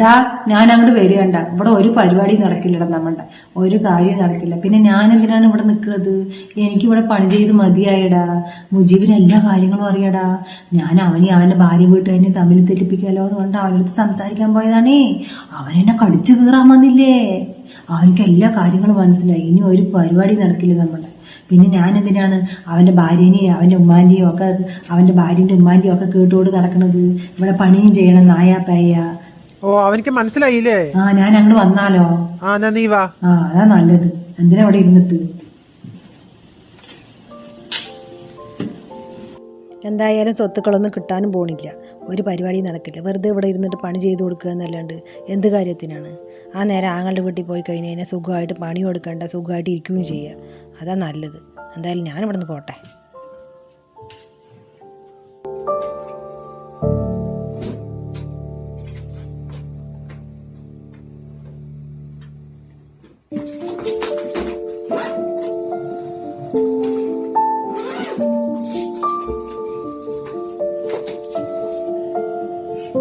ഡാ ഞാൻ അങ്ങോട്ട് വരികണ്ട ഇവിടെ ഒരു പരിപാടി നടക്കില്ലട നമ്മളുടെ ഒരു കാര്യം നടക്കില്ല. പിന്നെ ഞാൻ എന്തിനാണ് ഇവിടെ നിൽക്കുന്നത് എനിക്ക് ഇവിടെ പണി ചെയ്ത് മതിയായടാ. മുജീബിന് എല്ലാ കാര്യങ്ങളും അറിയടാ. ഞാൻ അവനെ അവന്റെ ഭാര്യ വീട്ടുകാരനെ തമ്മിൽ തെറ്റിപ്പിക്കാലോ എന്ന് പറഞ്ഞിട്ട് അവനടുത്ത് സംസാരിക്കാൻ പോയതാണേ. അവനെന്നെ കടിച്ചു കീറാൻ വന്നില്ലേ? അവനക്ക് എല്ലാ കാര്യങ്ങളും മനസ്സിലായി. ഇനി ഒരു പരിപാടി നടക്കില്ല നമ്മളുടെ പിന്നെ ഞാൻ എന്തിനാണ് അവന്റെ ഭാര്യനെയും അവന്റെ ഉമ്മാന്റെയും ഒക്കെ അവന്റെ ഭാര്യന്റെ ഉമ്മാന്റെയും ഒക്കെ കേട്ടുകൊണ്ട് നടക്കണത്? ഇവിടെ പണിയും ചെയ്യണം നായ പേയ. ഓ അവനിക്ക് മനസ്സിലായില്ലേ? ആ ഞാൻ അങ്ങോട്ട് വന്നാലോ? ആ എന്നാ നീ വാ. ആ അതാ നല്ലത്. എന്തിനാ അവിടെ ഇരുന്നിട്ട്? എന്തായാലും സ്വത്തുക്കളൊന്നും കിട്ടാനും പോണില്ല. ഒരു പരിപാടി നടക്കില്ല. വെറുതെ ഇവിടെ ഇരുന്നിട്ട് പണി ചെയ്ത് കൊടുക്കുക എന്നല്ലാണ്ട് എന്ത് കാര്യത്തിനാണ്? ആ നേരം ആങ്ങളുടെ വീട്ടിൽ പോയി കഴിഞ്ഞ് കഴിഞ്ഞാൽ സുഖമായിട്ട് പണി കൊടുക്കേണ്ട സുഖമായിട്ട് ഇരിക്കുകയും ചെയ്യുക അതാ നല്ലത്. എന്തായാലും ഞാൻ ഇവിടെ നിന്ന് പോട്ടെ.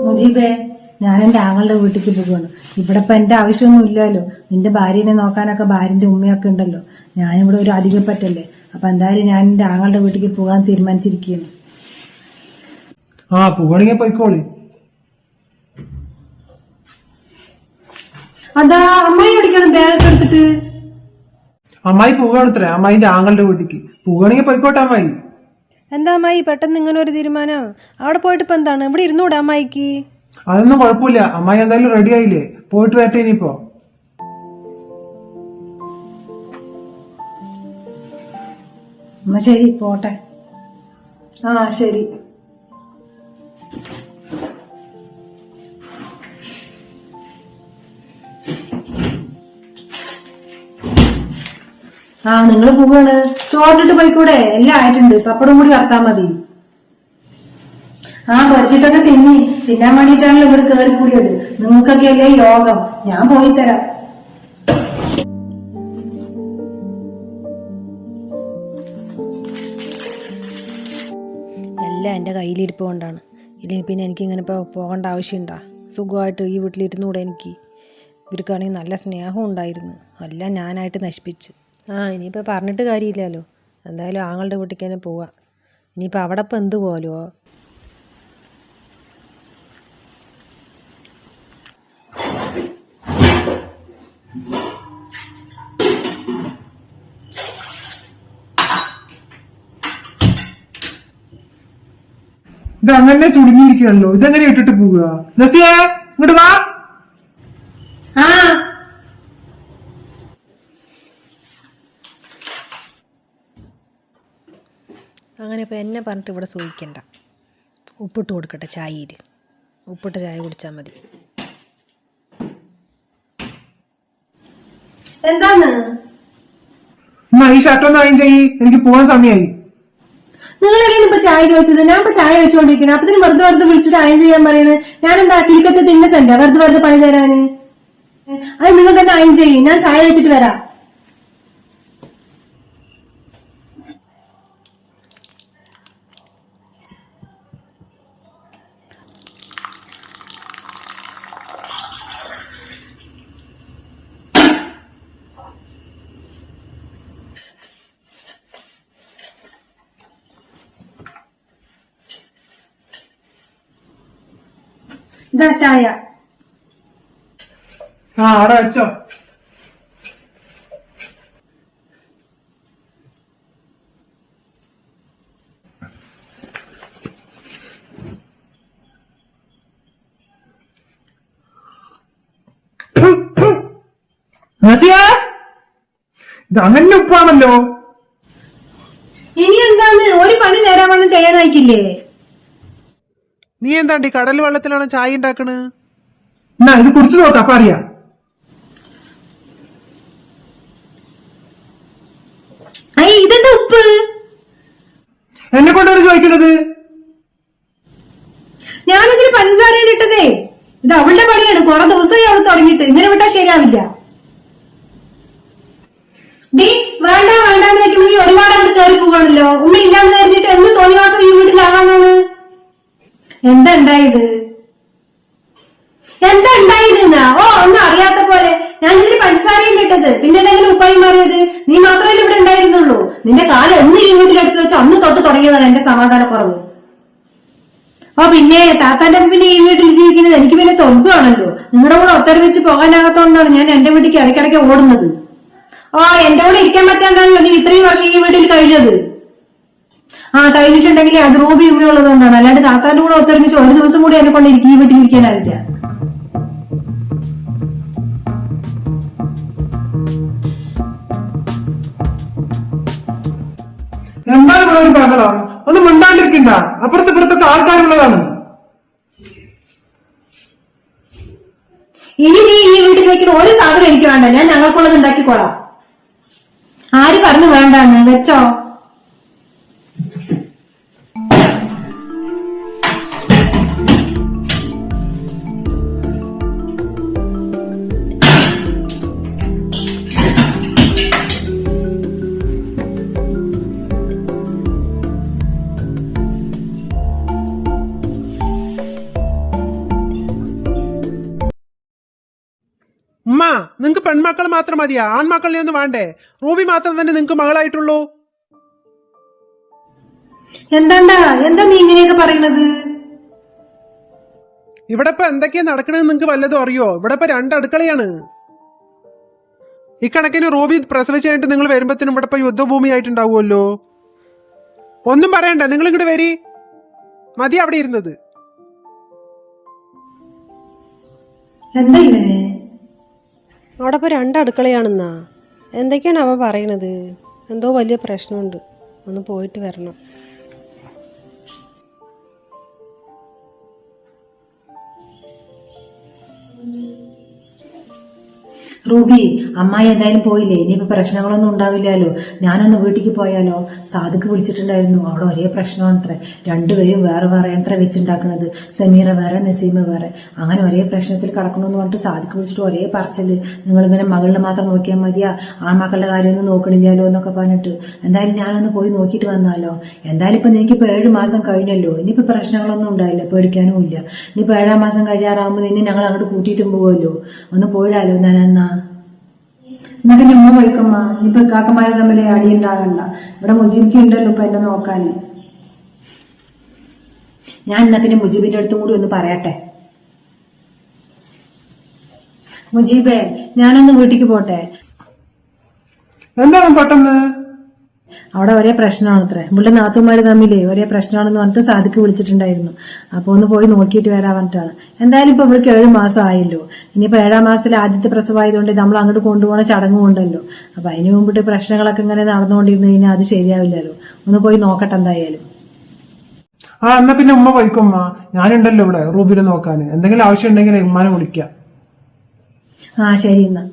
മുജീബേ ഞാൻ എന്റെ ആങ്ങളുടെ വീട്ടിലേക്ക് പോകുവാണ്. ഇവിടെ ഇപ്പൊ എന്റെ ആവശ്യമൊന്നും ഇല്ലല്ലോ. നിന്റെ ഭാര്യനെ നോക്കാനൊക്കെ ഭാര്യന്റെ ഉമ്മയൊക്കെ ഉണ്ടല്ലോ. ഞാനിവിടെ ഒരു അധികപ്പറ്റല്ലേ. അപ്പൊ എന്തായാലും ഞാൻ എന്റെ ആങ്ങളുടെ വീട്ടിലേക്ക് പോകാൻ തീരുമാനിച്ചിരിക്കുന്നു ആ പോവാണെങ്കിൽ പോയിക്കോളി. അതാ അമ്മായി ഓടിക്കണം ബാഗൊക്കെ എടുത്തിട്ട്? അമ്മായി പോവുകയാണത്രേ അമ്മായിന്റെ ആങ്ങളുടെ വീട്ടിലേക്ക് പോവുകയാണെങ്കിൽ പോയിക്കോട്ടെ അമ്മായി. എന്താ അമ്മായി പെട്ടെന്ന് ഇങ്ങനെ ഒരു തീരുമാനം? അവിടെ പോയിട്ട് ഇപ്പം എന്താണ്? ഇവിടെ ഇരുന്നൂടെ അമ്മായിക്ക്? അതൊന്നും കുഴപ്പമില്ല. അമ്മായി എന്തായാലും റെഡി ആയില്ലേ? പോയിട്ട് വരട്ടെ ഇനിയിപ്പോ. എന്നാ ശരി പോട്ടെ. ആ ശരി. ആ നിങ്ങൾ പോവാണ്. ചോറിട്ട് പോയിക്കൂടെ? എല്ലാം ആയിട്ടുണ്ട്. പപ്പടം കൂടി വറുത്താ മതി. ആ പൊരിച്ചിട്ടൊക്കെ തിന്നി. തിന്നാൻ വേണ്ടിയിട്ടാണല്ലോ ഇവിടെ കയറി കൂടിയത് നിങ്ങൾക്കൊക്കെ അല്ലേ യോഗം? ഞാൻ പോയി തരാം എല്ലാം എന്റെ കയ്യിലിരിപ്പ് കൊണ്ടാണ്. ഇല്ലെങ്കിൽ പിന്നെ എനിക്ക് ഇങ്ങനെ ഇപ്പോൾ പോകേണ്ട ആവശ്യമുണ്ടാ? സുഖമായിട്ട് ഈ വീട്ടിലിരുന്നുകൂടെ എനിക്ക്? ഇവർക്കാണെങ്കിൽ നല്ല സ്നേഹം ഉണ്ടായിരുന്നു. എല്ലാം ഞാനായിട്ട് നശിപ്പിച്ചു. ആ ഇനിയിപ്പോൾ പറഞ്ഞിട്ട് കാര്യമില്ലല്ലോ. എന്തായാലും ആങ്ങളുടെ വീട്ടിലേക്ക് തന്നെ പോവാം. ഇനിയിപ്പോൾ അവിടെ ഇപ്പം എന്ത് പോലോ ഇത് അങ്ങനെ ചുരുങ്ങിയിരിക്കുകയല്ലോ ഇതെങ്ങനെ ഇട്ടിട്ട് പോവുക? നസിയേ ഇങ്ങോട്ട് വാ ആ അങ്ങനെ ഇപ്പോൾ എന്നെ പറഞ്ഞിട്ട് ഇവിടെ സൂചിക്കണ്ട. ഉപ്പിട്ട് കൊടുക്കട്ടെ ചായയിൽ ഉപ്പിട്ട ചായ കുടിച്ചാൽ മതി. എന്താന്ന് എന്നാ ഈ ചെയ്യ്. എനിക്ക് പോകാൻ സമയമായി നിങ്ങളെങ്ങനെ ഇപ്പൊ ചായ ചോദിച്ചത്? ഞാൻ ഇപ്പൊ ചായ വെച്ചുകൊണ്ടിരിക്കണം അപ്പൊ വെറുതെ വെറുതെ വിളിച്ചിട്ട് അയൻ ചെയ്യാൻ പറയുന്നത് ഞാൻ എന്താ കിരിക്കത്തെ തിന്നസെന്റാ? വെറുതെ വെറുതെ പണി തരാന്? അത് നിങ്ങൾ തന്നെ അയൻ ചെയ്യും. ഞാൻ ചായ വെച്ചിട്ട് വരാം. ഇതാ ചായ. ആ അവിടെ വെച്ചോ. ഇത് അങ്ങനെ ഉപ്പാണല്ലോ. ഇനി എന്താണ്? ഒരു പണി നേരാവണ്ണം ചെയ്യാനായിക്കില്ലേ നീ എന്താണ്ടി കടൽ വെള്ളത്തിലാണ് ചായ ഉണ്ടാക്കണ്? എന്നാ ഇത് കുടിച്ചു നോക്കാം അപ്പൊ അറിയാം. ഇതെന്താ ഉപ്പ്? എന്നെ കൊണ്ടാണ് ചോദിക്കണത് ഞാനിതിന് പഞ്ചസാര ഇട്ടതേ. ഇത് അവളുടെ പണിയാണ്. കുറെ ദിവസമായി അവൾ തുടങ്ങിയിട്ട്. ഇങ്ങനെ വിട്ടാ ശരിയാവില്ല. ഡീ വേണ്ട വേണ്ടെന്ന് വെക്കുമ്പോൾ ഒരുപാട് അവിടെ കയറി പോകണല്ലോ ഉമ്മ ഇല്ലാന്ന് എന്താ ഉണ്ടായത് എന്താ പോലെ. ഞാൻ ഇതിന് പഞ്ചസാരയും കേട്ടത് പിന്നെ എന്തെങ്കിലും ഉപ്പായി മാറിയത്? നീ മാത്രമല്ലേ ഇവിടെ ഉണ്ടായിരുന്നുള്ളൂ. നിന്റെ കാലം എന്ന് ഈ വീട്ടിലെടുത്ത് വെച്ചോ അന്ന് തൊട്ട് തുടങ്ങിയതാണ് എന്റെ സമാധാനക്കുറവ്. ഓ പിന്നെ താത്താന്റെ പിന്നെ ഈ വീട്ടിൽ ജീവിക്കുന്നത് എനിക്ക് പിന്നെ സ്വർഗമാണല്ലോ നിങ്ങളുടെ കൂടെ ഒത്തൊരുമിച്ച് പോകാനാകത്തോണ്ടാണ് ഞാൻ എന്റെ വീട്ടിലേക്ക് ഇടയ്ക്കിടയ്ക്ക് ഓടുന്നത്. ഓ എന്റെ കൂടെ ഇരിക്കാൻ പറ്റാണ്ടാണല്ലോ നീ ഇത്രയും വർഷം ഈ വീട്ടിൽ കഴിഞ്ഞത്. ആ കഴിഞ്ഞിട്ടുണ്ടെങ്കിൽ അത് റൂബി ഉള്ളതുകൊണ്ടാണ് അല്ലാണ്ട് താത്താന്റെ കൂടെ ഒത്തൊരുമിച്ച് ഒരു ദിവസം കൂടി എന്നെ കൊണ്ട് ഇരിക്കും ഈ വീട്ടിൽ ഇരിക്കാനായിട്ട്. എന്താണ് ഇവിടെ ഒരു ബഹളം? ഒന്ന് മിണ്ടാണ്ടിരിക്കണ്ട. അപ്പുറത്ത് ഇപ്പുറത്തൊക്കെ ആൾക്കാരുള്ളതാണ്. ഇനി നീ ഈ വീട്ടിൽ വെക്കുന്ന ഒരു സാധനം എനിക്ക് വേണ്ട. ഞാൻ ഞങ്ങൾക്കുള്ളത് ഉണ്ടാക്കിക്കോളാം. ആര് പറഞ്ഞു വേണ്ടാന്ന്? വെച്ചോ. മാത്രം മതിയാ. ആൺമക്കളിനെ ഒന്നും വേണ്ടേ? റൂബി മാത്രം തന്നെ നിങ്ങൾക്ക് മകളായിട്ടുള്ളൂ? എന്താണ്ടാ? എന്താ നീ ഇങ്ങനെയൊക്കെ പറയണത്? ഇവിടെ ഇപ്പൊ എന്തൊക്കെയാ നടക്കണെന്ന് നിങ്ങക്ക് വല്ലതും അറിയോ? ഇവിടെ ഇപ്പൊ രണ്ട് അടുക്കളയാണ്. ഇക്കണക്കിന് റൂബി പ്രസവിച്ച് കഴിഞ്ഞിട്ട് നിങ്ങൾ വരുമ്പോഴത്തേനും ഇവിടെ ഇപ്പൊ യുദ്ധഭൂമി ആയിട്ടുണ്ടാവുമല്ലോ ഒന്നും പറയണ്ട. നിങ്ങൾ ഇങ്ങോട്ട് വരി. മതി അവിടെ ഇരുന്നത്. എന്താ ഇവനെ അവിടെ ഇപ്പോൾ രണ്ട് അടുക്കളയാണെന്നാ എന്തൊക്കെയാണ് അവ പറയണത്? എന്തോ വലിയ പ്രശ്നമുണ്ട്. ഒന്ന് പോയിട്ട് വരണം. റൂബി അമ്മായി എന്തായാലും പോയില്ലേ? ഇനിയിപ്പോ പ്രശ്നങ്ങളൊന്നും ഉണ്ടാവില്ലല്ലോ. ഞാനൊന്ന് വീട്ടിലേക്ക് പോയാലോ? സാധുക്ക് വിളിച്ചിട്ടുണ്ടായിരുന്നു. അവിടെ ഒരേ പ്രശ്നമാണ് അത്ര രണ്ടുപേരും വേറെ വേറെ എത്ര വെച്ചുണ്ടാക്കുന്നത് സമീറ വേറെ നസീമ വേറെ. അങ്ങനെ ഒരേ പ്രശ്നത്തിൽ കിടക്കണമെന്ന് പറഞ്ഞിട്ട് സാധുക്ക് വിളിച്ചിട്ട് ഒരേ പറച്ചൽ. നിങ്ങളിങ്ങനെ മകളിനെ മാത്രം നോക്കിയാൽ മതിയാ. ആ മക്കളുടെ കാര്യമൊന്നും നോക്കണില്ലല്ലോ എന്നൊക്കെ പറഞ്ഞിട്ട്. എന്തായാലും ഞാനൊന്ന് പോയി നോക്കിയിട്ട് വന്നാലോ? എന്തായാലും ഇപ്പൊ എനിക്കിപ്പോ ഏഴ് മാസം കഴിഞ്ഞല്ലോ. ഇനിയിപ്പോ പ്രശ്നങ്ങളൊന്നും ഉണ്ടായില്ല പേടിക്കാനും ഇല്ല. ഇനിയിപ്പോ ഏഴാം മാസം കഴിയാറാകുമ്പോൾ നിന്നെ ഞങ്ങൾ അങ്ങോട്ട് കൂട്ടിയിട്ടും പോകുമല്ലോ ഒന്ന് പോയിടാലോ ഞാൻ എന്നാ എന്നാ പിന്നെ വഴിക്കമ്മ ഇപ്പൊ കാക്കമാര് തമ്മിൽ അടി ഉണ്ടാകണ്ട ഇവിടെ മുജീബിക്ക് ഉണ്ടല്ലോ ഇപ്പൊ എന്നെ നോക്കാന്. ഞാൻ എന്നാ പിന്നെ മുജീബിന്റെ അടുത്തും കൂടി ഒന്ന് പറയട്ടെ? മുജീബേ ഞാനൊന്ന് വീട്ടിക്ക് പോട്ടെ? എന്താണ് പെട്ടെന്ന്? അവിടെ ഒരേ പ്രശ്നമാണ് അത്ര ഇവിടെ നാത്തുമാര് തമ്മിലേ ഒരേ പ്രശ്നമാണെന്ന് പറഞ്ഞിട്ട് സാധിക്ക് വിളിച്ചിട്ടുണ്ടായിരുന്നു. അപ്പൊ ഒന്ന് പോയി നോക്കിയിട്ട് വരാൻ പറഞ്ഞിട്ടാണ്. എന്തായാലും ഇപ്പൊ ഇവൾക്ക് ഏഴ് മാസം ആയല്ലോ. ഇനിയിപ്പോ ഏഴാം മാസത്തിൽ ആദ്യത്തെ പ്രസവമായതുകൊണ്ട് നമ്മൾ അങ്ങോട്ട് കൊണ്ടുപോകണ ചടങ്ങും ഉണ്ടല്ലോ. അപ്പൊ അതിന് മുമ്പിട്ട് പ്രശ്നങ്ങളൊക്കെ ഇങ്ങനെ നടന്നുകൊണ്ടിരുന്നു കഴിഞ്ഞാൽ അത് ശരിയാവില്ലല്ലോ. ഒന്ന് പോയി നോക്കട്ടെ എന്തായാലും. ആ എന്നാ പിന്നെ ഉമ്മ പോയിക്കുമ്മ ഞാനുണ്ടല്ലോ ഇവിടെ റൂബിനെ നോക്കാൻ എന്തെങ്കിലും ആവശ്യം ഉണ്ടെങ്കിൽ ഉമ്മാനെ വിളിക്കാം. ആ ശരി എന്നാ.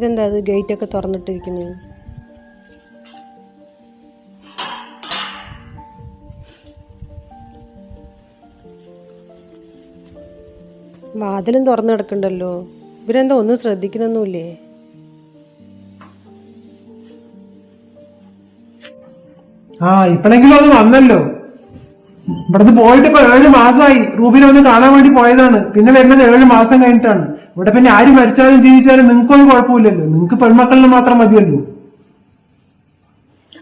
ഇതെന്താ അത് ഗേറ്റൊക്കെ തുറന്നിട്ടിരിക്കുന്നത്? വാതിലും തുറന്നു കിടക്കണ്ടല്ലോ. ഇവരെന്താ ഒന്നും ശ്രദ്ധിക്കണമൊന്നുമില്ലേ ആ ഇപ്പോഴെങ്കിലും അത് വന്നല്ലോ. ഇവിടുന്ന് പോയിട്ട് ഇപ്പൊ ഏഴ് മാസമായി റൂബിനെ ഒന്ന് കാണാൻ വേണ്ടി പോയതാണ്. പിന്നെ വരുന്നത് ഏഴ് മാസം കഴിഞ്ഞിട്ടാണ്. ഇവിടെ പിന്നെ ആര് മരിച്ചാലും ജീവിച്ചാലും നിങ്ങൾക്കൊന്നും കുഴപ്പമില്ലല്ലോ. നിങ്ങൾക്ക് പെൺമക്കളിന് മാത്രം മതിയല്ലോ.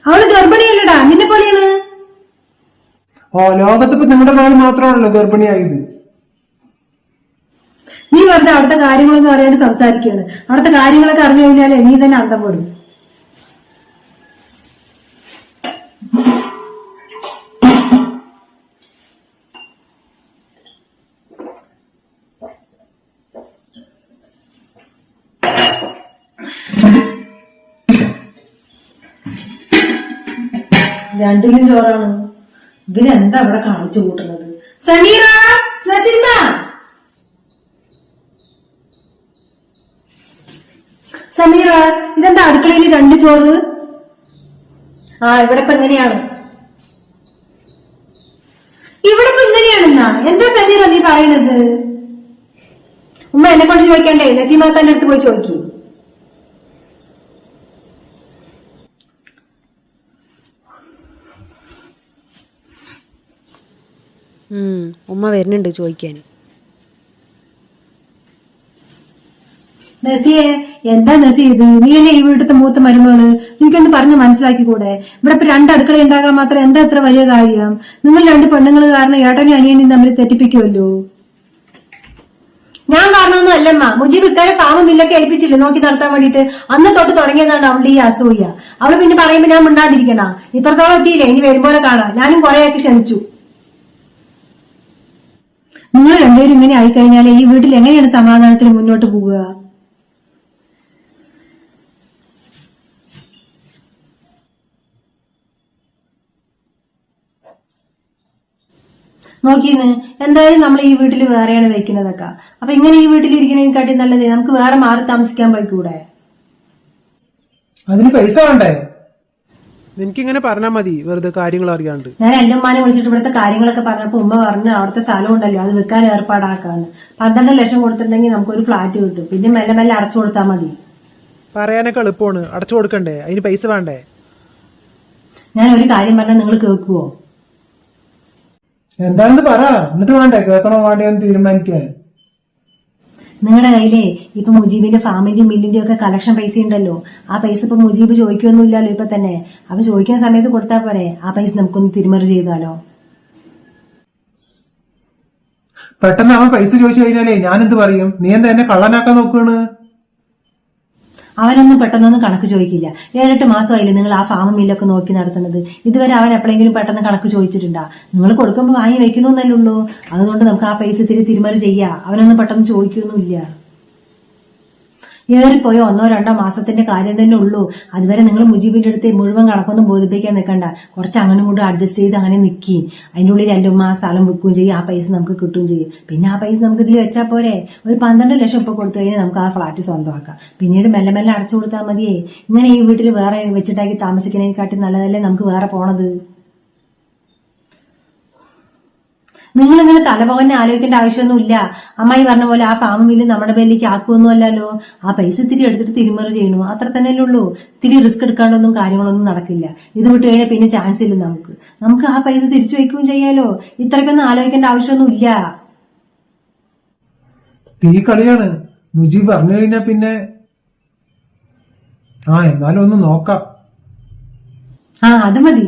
അവൾ ഗർഭിണിയല്ലടാ. നിന്നെ പോലെയാണ്. ഓ ലോകത്ത് ഇപ്പൊ നിങ്ങളുടെ മകൾ മാത്രമാണല്ലോ ഗർഭിണിയായത്. നീ വെറുതെ അവിടുത്തെ കാര്യങ്ങളൊന്നും അറിയാണ്ട് സംസാരിക്കുകയാണ്. അവിടുത്തെ കാര്യങ്ങളൊക്കെ അറിഞ്ഞു കഴിഞ്ഞാൽ നീ തന്നെ അന്തം പെടും രണ്ടിലും ചോറാണ്. ഇവരെന്താ അവിടെ കാണിച്ചു കൂട്ടുന്നത്? സമീറ നസീമ! സമീറ ഇതെന്താ അടുക്കളയിൽ രണ്ട് ചോറ്? ആ ഇവിടെ ഇപ്പൊ എങ്ങനെയാണ്? ഇവിടെ ഇപ്പൊ ഇങ്ങനെയാണെന്നാ എന്താ സമീറ നീ പറയണത്? ഉമ്മ എന്നെ കൊണ്ട് ചോദിക്കണ്ടേ നസീമാത്താന്റെ അടുത്ത് പോയി ചോദിക്കും. ഉമ്മ വരുന്നുണ്ട് ചോദിക്കാൻ. നസിയെ എന്താ നസി ഇത്? നീയല്ലേ ഈ വീട്ടിലത്തെ മൂത്ത മരുമകൾ? നിനക്കൊന്ന് പറഞ്ഞ് മനസ്സിലാക്കിക്കൂടെ? ഇവിടെ ഇപ്പൊ രണ്ട് അടുക്കള ഉണ്ടാകാൻ മാത്രം എന്താ ഇത്ര വലിയ കാര്യം? നിങ്ങൾ രണ്ട് പെണ്ണുങ്ങൾ കാരണം ഏട്ടനും അനിയനും തമ്മിൽ തെറ്റിപ്പിക്കുമല്ലോ ഞാൻ കാരണമൊന്നും അല്ലമ്മ. മുജീബ് ഇക്കാരെ ഫാമും മില്ലൊക്കെ ഏൽപ്പിച്ചില്ലേ? നോക്കി നടത്താൻ വേണ്ടിട്ട് അന്ന് തൊട്ട് തുടങ്ങിയതാണ് അവളുടെ ഈ അസൂയ. അവൾ പിന്നെ പറയുമ്പോ ഞാൻ മിണ്ടാതിരിക്കണ. ഇത്രത്തോളം എത്തിയില്ലേ? ഇനി വരുമ്പോലെ കാണാം. ഞാനും കുറെയൊക്കെ ക്ഷമിച്ചു. നിങ്ങൾ രണ്ടുപേരും ഇങ്ങനെ ആയിക്കഴിഞ്ഞാൽ ഈ വീട്ടിൽ എങ്ങനെയാണ് സമാധാനത്തിൽ മുന്നോട്ട് പോവുക? നോക്കിന്ന് എന്തായാലും നമ്മൾ ഈ വീട്ടിൽ വേറെയാണ് വെക്കുന്നതൊക്കെ. അപ്പൊ ഇങ്ങനെ ഈ വീട്ടിൽ ഇരിക്കുന്നതിനെക്കാട്ടി നല്ലത് നമുക്ക് വേറെ മാറി താമസിക്കാൻ പോയിക്കൂടെ? അതിന് പൈസ വേണ്ടേ? നിനക്കിങ്ങനെ പറഞ്ഞാൽ മതി വെറുതെ കാര്യങ്ങൾ അറിയാണ്ട്. ഞാൻ എന്റെ ഉമ്മാനെ വിളിച്ചിട്ട് ഇവിടുത്തെ കാര്യങ്ങളൊക്കെ പറഞ്ഞപ്പോ ഉമ്മ പറഞ്ഞു അവിടുത്തെ സ്ഥലം ഉണ്ടല്ലോ അത് വെക്കാൻ ഏർപ്പാടാക്കാന്ന്. പന്ത്രണ്ട് ലക്ഷം കൊടുത്തിട്ടുണ്ടെങ്കിൽ നമുക്കൊരു ഫ്ലാറ്റ് കിട്ടും. പിന്നെ മെല്ലെ മെല്ലെ അടച്ചു കൊടുത്താൽ മതി. പറയാനൊക്കെ എളുപ്പമാണ് അടച്ചു കൊടുക്കണ്ടേ? അതിന് പൈസ വേണ്ടേ? ഞാൻ ഒരു കാര്യം പറഞ്ഞാൽ നിങ്ങൾ കേൾക്കുവോ? എന്താണെന്ന് പറ. എന്നിട്ട് വേണ്ടേ? കേൾക്കണോ വേണ്ടയോ തീരുമാനിക്കാൻ? നിങ്ങളുടെ കയ്യിലേ ഇപ്പൊ മുജീബിന്റെ ഫാമിന്റെയും മില്ലിന്റെ ഒക്കെ കളക്ഷൻ പൈസ ഉണ്ടല്ലോ. ആ പൈസ ഇപ്പൊ മുജീബ് ചോദിക്കൊന്നുമില്ലല്ലോ ഇപ്പൊ തന്നെ. അപ്പൊ ചോദിക്കുന്ന സമയത്ത് കൊടുത്താൽ പോരെ. ആ പൈസ നമുക്കൊന്ന് തിരിമറി ചെയ്താലോ? പെട്ടെന്ന് അവൻ പൈസ ചോദിച്ചു കഴിഞ്ഞാലേ ഞാൻ എന്ത് പറയും? നീ എന്താ എന്നെ കള്ളനാക്കാൻ നോക്കാണ്? അവനൊന്നും പെട്ടെന്നൊന്നും കണക്ക് ചോദിക്കില്ല. ഏഴെട്ട് മാസമായില്ലേ നിങ്ങൾ ആ ഫാം മില്ലൊക്കെ നോക്കി നടത്തുന്നത്. ഇതുവരെ അവൻ എപ്പോഴെങ്കിലും പെട്ടെന്ന് കണക്ക് ചോദിച്ചിട്ടുണ്ടാ? നിങ്ങൾ കൊടുക്കുമ്പോൾ വാങ്ങി വെക്കണമെന്നല്ലേ ഉള്ളൂ. അതുകൊണ്ട് നമുക്ക് ആ പൈസ തിരി തിരിമറി ചെയ്യാം. അവനൊന്നും പെട്ടെന്ന് ചോദിക്കൊന്നുമില്ല. ഏറിപ്പോയോ? ഒന്നോ രണ്ടോ മാസത്തിന്റെ കാര്യം തന്നെ ഉള്ളൂ. അതുവരെ നിങ്ങൾ മുജീബിന്റെ അടുത്ത് മുഴുവൻ കണക്കൊന്നും ബോധിപ്പിക്കാൻ നിൽക്കണ്ട. കുറച്ച് അങ്ങനെ കൂടെ അഡ്ജസ്റ്റ് ചെയ്ത് അങ്ങനെ നിൽക്കി അതിന്റെ ഉള്ളിൽ രണ്ടു മാസം സ്ഥലം വിൽക്കുകയും ചെയ്യും. ആ പൈസ നമുക്ക് കിട്ടുകയും ചെയ്യും. പിന്നെ ആ പൈസ നമുക്ക് ഇതിൽ വെച്ചാൽ പോരെ? ഒരു പന്ത്രണ്ട് ലക്ഷം ഇപ്പൊ കൊടുത്തു കഴിഞ്ഞാൽ നമുക്ക് ആ ഫ്ലാറ്റ് സ്വന്തമാക്കാം. പിന്നീട് മെല്ലെ മെല്ലെ അടച്ചു കൊടുത്താൽ മതിയേ. ഇങ്ങനെ ഈ വീട്ടിൽ വേറെ വെച്ചിട്ടാക്കി താമസിക്കുന്നതിനെക്കാട്ടി നല്ലതല്ലേ നമുക്ക് വേറെ പോണത്? നിങ്ങൾ ഇങ്ങനെ തലപോകന്നെ ആലോചിക്കേണ്ട ആവശ്യമൊന്നുമില്ല. അമ്മായി പറഞ്ഞ പോലെ ആ ഫാം മില്ല് നമ്മുടെ പേരിലേക്ക് ആക്കുമൊന്നും അല്ലല്ലോ ആ പൈസ ഇത്തിരി എടുത്തിട്ട് തിരിമറി ചെയ്യണു അത്ര തന്നെയല്ലേ ഉള്ളൂ ഇത്തിരി റിസ്ക് എടുക്കാണ്ടൊന്നും കാര്യങ്ങളൊന്നും നടക്കില്ല. ഇത് വിട്ട് കഴിഞ്ഞാൽ പിന്നെ ചാൻസ് ഇല്ല നമുക്ക്. നമുക്ക് ആ പൈസ തിരിച്ചു വയ്ക്കുകയും ചെയ്യാലോ. ഇത്രയ്ക്കൊന്നും ആലോചിക്കേണ്ട ആവശ്യമൊന്നുമില്ല. തീ കളിയാണ്. മുജി പറഞ്ഞു കഴിഞ്ഞാ പിന്നെ ആ എന്നാലും ഒന്ന് നോക്കാം. ആ അത് മതി.